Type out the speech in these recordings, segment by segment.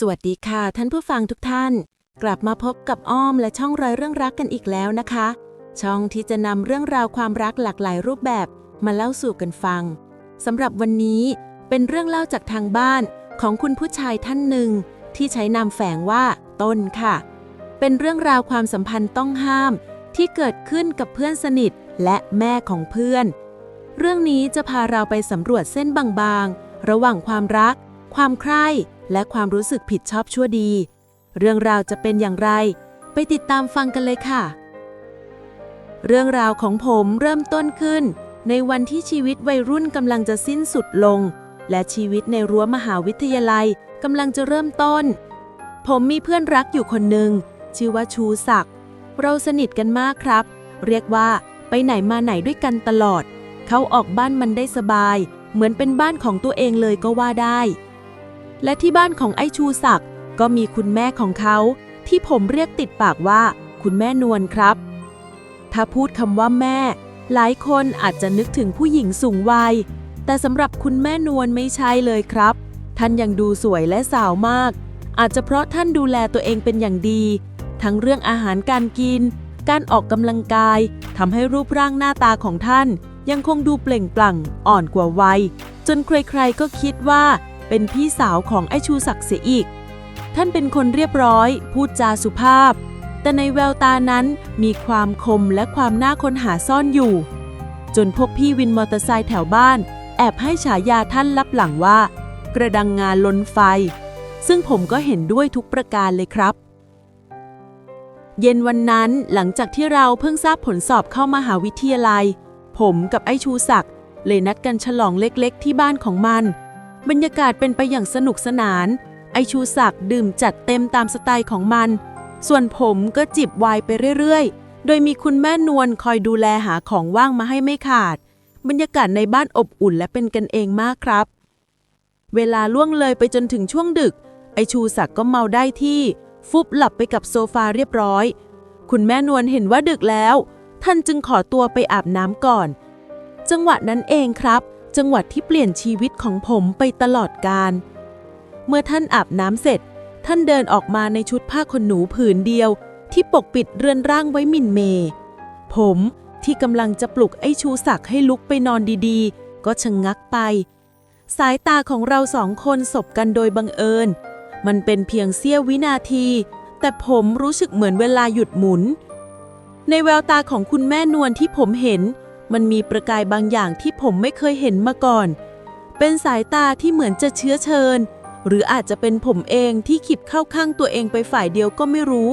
สวัสดีค่ะ ท่านผู้ฟังทุกท่าน กลับมาพบกับอ้อมและช่องรอยเรื่องรักกันอีกแล้วนะคะ ช่องที่จะนำเรื่องราวความรักหลากหลายรูปแบบมาเล่าสู่กันฟังสำหรับวันนี้เป็นเรื่องเล่าจากทางบ้านของคุณผู้ชายท่านหนึ่ง ที่ใช้นามแฝงว่า ต้นค่ะ เป็นเรื่องราวความสัมพันธ์ต้องห้าม ที่เกิดขึ้นกับเพื่อนสนิทและแม่ของเพื่อน เรื่องนี้จะพาเราไปสำรวจเส้นบางๆ ระหว่างความรัก ความใคร่ และความรู้สึกผิดชอบชั่วดี เรื่องราวจะเป็นอย่างไร ไปติดตามฟังกันเลยค่ะ เรื่องราวของผมเริ่มต้นขึ้น ในวันที่ชีวิตวัยรุ่นกำลังจะสิ้นสุดลง และชีวิตในรั้วมหาวิทยาลัยกำลังจะเริ่มต้น ผมมีเพื่อนรักอยู่คนหนึ่งชื่อว่าชูศักดิ์เราสนิทกันมากครับ เรียกว่าไปไหนมาไหนด้วยกันตลอด เขาออกบ้านมันได้สบาย เหมือนเป็นบ้านของตัวเองเลยก็ว่าได้ และที่บ้านของไอชูศักดิ์ก็มีคุณแม่ของเขา ที่ผมเรียกติดปากว่า คุณแม่นวลครับ ถ้าพูดคำว่าแม่ หลายคนอาจจะนึกถึงผู้หญิงสูงวัย แต่สำหรับคุณแม่นวลไม่ใช่เลยครับ ท่านยังดูสวยและสาวมาก อาจจะเพราะท่านดูแลตัวเองเป็นอย่างดี ทั้งเรื่องอาหารการกิน การออกกำลังกายทำให้รูปร่างหน้าตาของท่าน ยังคงดูเปล่งปลั่งอ่อนกว่าวัย จนใครๆก็คิดว่า เป็นพี่สาวของไอชูศักดิ์เสียอีก ท่านเป็นคนเรียบร้อย พูดจาสุภาพ แต่ในแววตานั้นมีความคมและความน่าค้นหาซ่อนอยู่ จนพวกพี่วินมอเตอร์ไซค์แถวบ้าน แอบให้ฉายาท่านลับหลังว่า กระดังงานล้นไฟ ซึ่งผมก็เห็นด้วยทุกประการเลยครับเย็นวันนั้นหลังจากที่เราเพิ่งทราบผลสอบเข้ามหาวิทยาลัย ผมกับไอชูศักดิ์เลยนัดกันฉลองเล็กๆ ที่บ้านของมัน บรรยากาศเป็นไปอย่างสนุกสนาน ไอชูศักดิ์ดื่มจัดเต็มตามสไตล์ของมัน ส่วนผมก็จิบไวน์ไปเรื่อยๆ โดยมีคุณแม่นวลคอยดูแลหาของว่างมาให้ไม่ขาด บรรยากาศในบ้านอบอุ่นและเป็นกันเองมากครับ เวลาล่วงเลยไปจนถึงช่วงดึก ไอชูศักดิ์ก็เมาได้ที่ ฟุบหลับไปกับโซฟาเรียบร้อย คุณแม่นวลเห็นว่าดึกแล้ว ท่านจึงขอตัวไปอาบน้ำก่อน จังหวะนั้นเองครับ จังหวัดที่เปลี่ยนชีวิตของผมไปตลอดกาล เมื่อท่านอาบน้ำเสร็จ ท่านเดินออกมาในชุดผ้าขนหนูผืนเดียว ที่ปกปิดเรือนร่างไว้มินเม ผมที่กำลังจะปลุกไอ้ชูศักดิ์ให้ลุกไปนอนดีๆ ก็ชะงงักไป สายตาของเราสองคนสบกันโดยบังเอิญ มันเป็นเพียงเสี้ยววินาที แต่ผมรู้สึกเหมือนเวลาหยุดหมุน ในแววตาของคุณแม่นวลที่ผมเห็น มันมีประกายบางอย่างที่ผมไม่เคยเห็นมาก่อน เป็นสายตาที่เหมือนจะเชื้อเชิญ หรืออาจจะเป็นผมเองที่ขิบเข้าข้างตัวเองไปฝ่ายเดียวก็ไม่รู้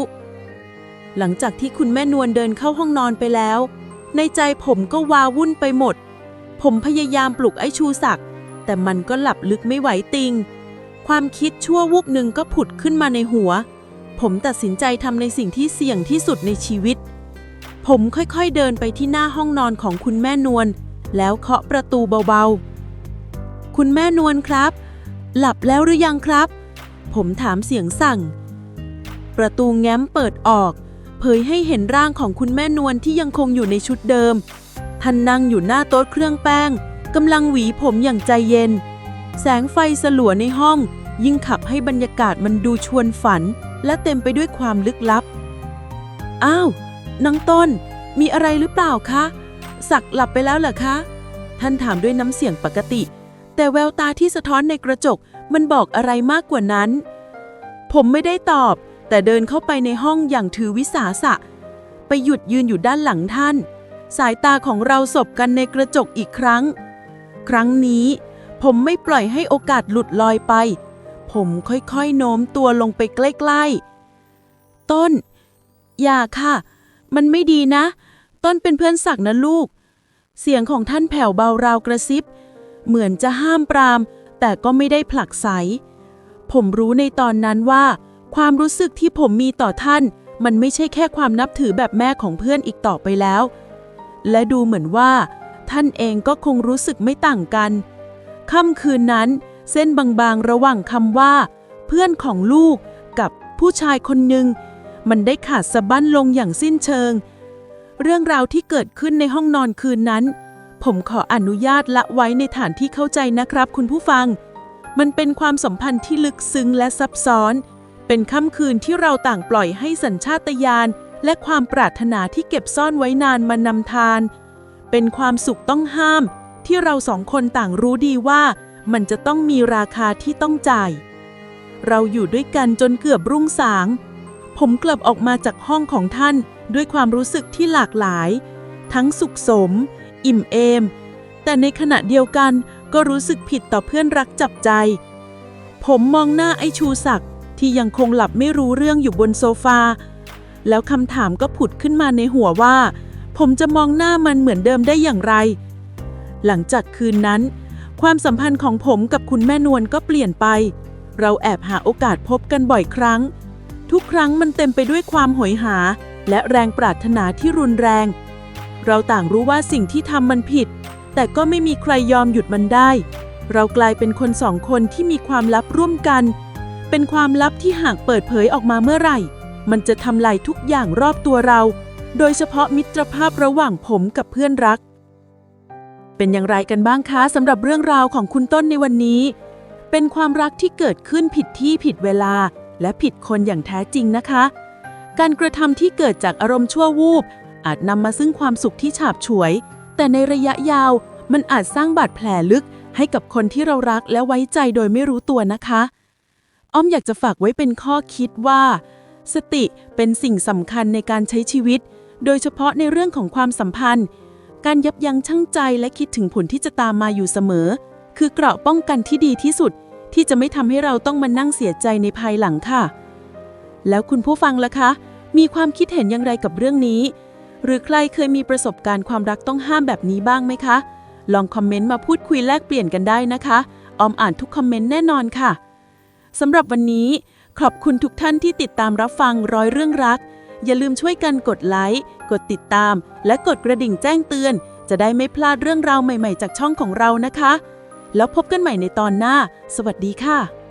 หลังจากที่คุณแม่นวลเดินเข้าห้องนอนไปแล้ว ในใจผมก็วาวุ่นไปหมด ผมพยายามปลุกไอ้ชูศักดิ์แต่มันก็หลับลึกไม่ไหวติง ความคิดชั่ววูบหนึ่งก็ผุดขึ้นมาในหัว ผมตัดสินใจทำในสิ่งที่เสี่ยงที่สุดในชีวิต ผมค่อยๆเดินไปที่หน้าห้องนอนของคุณแม่นวล แล้วเคาะประตูเบาๆ คุณแม่นวลครับ หลับแล้วหรือยังครับ ผมถามเสียงสั่ง ประตูแง้มเปิดออก เผยให้เห็นร่างของคุณแม่นวลที่ยังคงอยู่ในชุดเดิม ท่านนั่งอยู่หน้าโต๊ะเครื่องแป้งกำลังหวีผมอย่างใจเย็น แสงไฟสลัวในห้อง ยิ่งขับให้บรรยากาศมันดูชวนฝัน และเต็มไปด้วยความลึกลับ อ้าว นังต้น มีอะไรหรือเปล่าคะ สักหลับไปแล้วเหรอคะ ท่านถามด้วยน้ำเสียงปกติ แต่แววตาที่สะท้อนในกระจกมันบอกอะไรมากกว่านั้น ผมไม่ได้ตอบ แต่เดินเข้าไปในห้องอย่างถือวิสาสะ ไปหยุดยืนอยู่ด้านหลังท่าน สายตาของเราสบกันในกระจกอีกครั้ง ครั้งนี้ผมไม่ปล่อยให้โอกาสหลุดลอยไป ผมค่อยๆโน้มตัวลงไปใกล้ๆ ต้น อย่าค่ะ มันไม่ดีนะ ต้นเป็นเพื่อนศักนะลูก เสียงของท่านแผ่วเบาราวกระซิบ เหมือนจะห้ามปราม แต่ก็ไม่ได้ผลักไส ผมรู้ในตอนนั้นว่า ความรู้สึกที่ผมมีต่อท่าน มันไม่ใช่แค่ความนับถือแบบแม่ของเพื่อนอีกต่อไปแล้ว และดูเหมือนว่า ท่านเองก็คงรู้สึกไม่ต่างกัน ค่ำคืนนั้น เส้นบางๆระหว่างคำว่า เพื่อนของลูกกับผู้ชายคนหนึ่ง มันได้ขาดสะบั้นลงอย่างสิ้นเชิง เรื่องราวที่เกิดขึ้นในห้องนอนคืนนั้น ผมขออนุญาตละไว้ในฐานที่เข้าใจนะครับคุณผู้ฟัง มันเป็นความสัมพันธ์ที่ลึกซึ้งและซับซ้อน เป็นค่ำคืนที่เราต่างปล่อยให้สัญชาตญาณและความปรารถนาที่เก็บซ่อนไว้นานมานำทาน เป็นความสุขต้องห้าม ที่เราสองคนต่างรู้ดีว่ามันจะต้องมีราคาที่ต้องจ่าย เราอยู่ด้วยกันจนเกือบรุ่งสาง ผมกลับออกมาจากห้องของท่านด้วยความรู้สึกที่หลากหลาย ทั้งสุขสม อิ่มเอม แต่ในขณะเดียวกันก็รู้สึกผิดต่อเพื่อนรักจับใจ ผมมองหน้าไอ้ชูศักดิ์ที่ยังคงหลับไม่รู้เรื่องอยู่บนโซฟา แล้วคำถามก็ผุดขึ้นมาในหัวว่า ผมจะมองหน้ามันเหมือนเดิมได้อย่างไร หลังจากคืนนั้น ความสัมพันธ์ของผมกับคุณแม่นวลก็เปลี่ยนไป เราแอบหาโอกาสพบกันบ่อยครั้ง ทุกครั้งมันเต็มไปด้วยความหอยหา และแรงปรารถนาที่รุนแรง เราต่างรู้ว่าสิ่งที่ทำมันผิด แต่ก็ไม่มีใครยอมหยุดมันได้ เรากลายเป็นคนสองคนที่มีความลับร่วมกัน เป็นความลับที่หากเปิดเผยออกมาเมื่อไหร่ มันจะทำลายทุกอย่างรอบตัวเรา โดยเฉพาะมิตรภาพระหว่างผมกับเพื่อนรัก เป็นอย่างไรกันบ้างคะสำหรับเรื่องราวของคุณต้นในวันนี้ เป็นความรักที่เกิดขึ้นผิดที่ผิดเวลา และผิดคนอย่างแท้จริงนะคะ การกระทำที่เกิดจากอารมณ์ชั่ววูบ อาจนำมาซึ่งความสุขที่ฉาบฉวย แต่ในระยะยาวมันอาจสร้างบาดแผลลึกให้กับคนที่เรารักและไว้ใจโดยไม่รู้ตัวนะคะ อ้อมอยากจะฝากไว้เป็นข้อคิดว่า สติเป็นสิ่งสำคัญในการใช้ชีวิต โดยเฉพาะในเรื่องของความสัมพันธ์ การยับยั้งชั่งใจและคิดถึงผลที่จะตามมาอยู่เสมอ คือเกราะป้องกันที่ดีที่สุด ที่จะไม่ทำให้เราต้องมานั่งเสียใจในภายหลังค่ะ แล้วคุณผู้ฟังล่ะคะ มีความคิดเห็นอย่างไรกับเรื่องนี้ หรือใครเคยมีประสบการณ์ความรักต้องห้ามแบบนี้บ้างไหมคะ ลองคอมเมนต์มาพูดคุยแลกเปลี่ยนกันได้นะคะออมอ่านทุกคอมเมนต์แน่นอนค่ะสำหรับวันนี้ ขอบคุณทุกท่านที่ติดตามรับฟังร้อยเรื่องรัก อย่าลืมช่วยกันกดไลค์ กดติดตาม และกดกระดิ่งแจ้งเตือน จะได้ไม่พลาดเรื่องราวใหม่ ๆ จากช่องของเรานะคะ แล้วพบกันใหม่ในตอนหน้า สวัสดีค่ะ